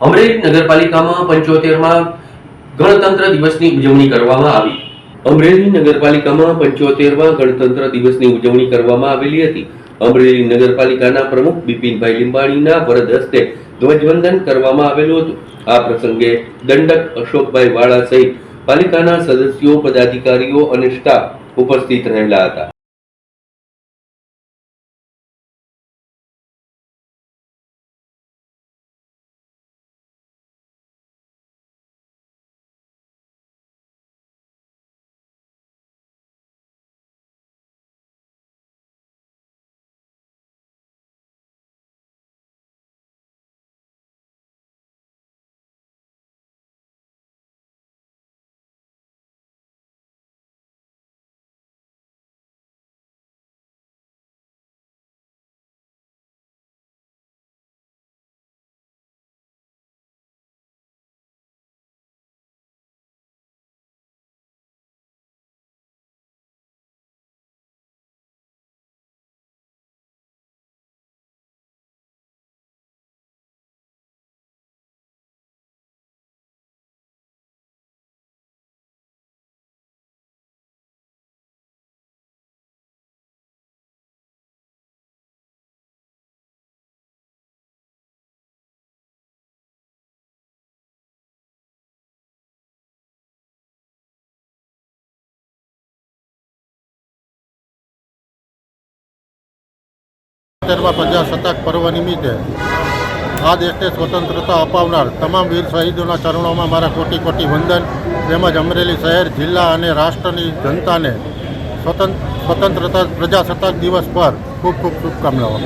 અમરેલી નગરપાલિકામાં પંચોતેરમાં ગણતંત્ર દિવસની ઉજવણી કરવામાં આવી. અમરેલી નગરપાલિકામાં પંચોતેરમાં ગણતંત્ર દિવસની ઉજવણી કરવામાં આવેલી હતી. અમરેલી નગરપાલિકાના પ્રમુખ બિપિનભાઈ લીંબાણીના વરદ હસ્તે ધ્વજવંદન કરવામાં આવેલું હતું. આ પ્રસંગે દંડક અશોકભાઈ વાળા સહિત પાલિકાના સદસ્યો, પદાધિકારીઓ અને સ્ટાફ ઉપસ્થિત રહેલા હતા. તેરમા પ્રજાસત્તાક પર્વ નિમિત્તે આ દેશને સ્વતંત્રતા અપાવનાર તમામ વીર શહીદોના ચરણોમાં મારા કોટી કોટી વંદન તેમજ અમરેલી શહેર, જિલ્લા અને રાષ્ટ્રની જનતાને સ્વતંત્ર સ્વતંત્રતા પ્રજાસત્તાક દિવસ પર ખૂબ ખૂબ શુભકામનાઓ.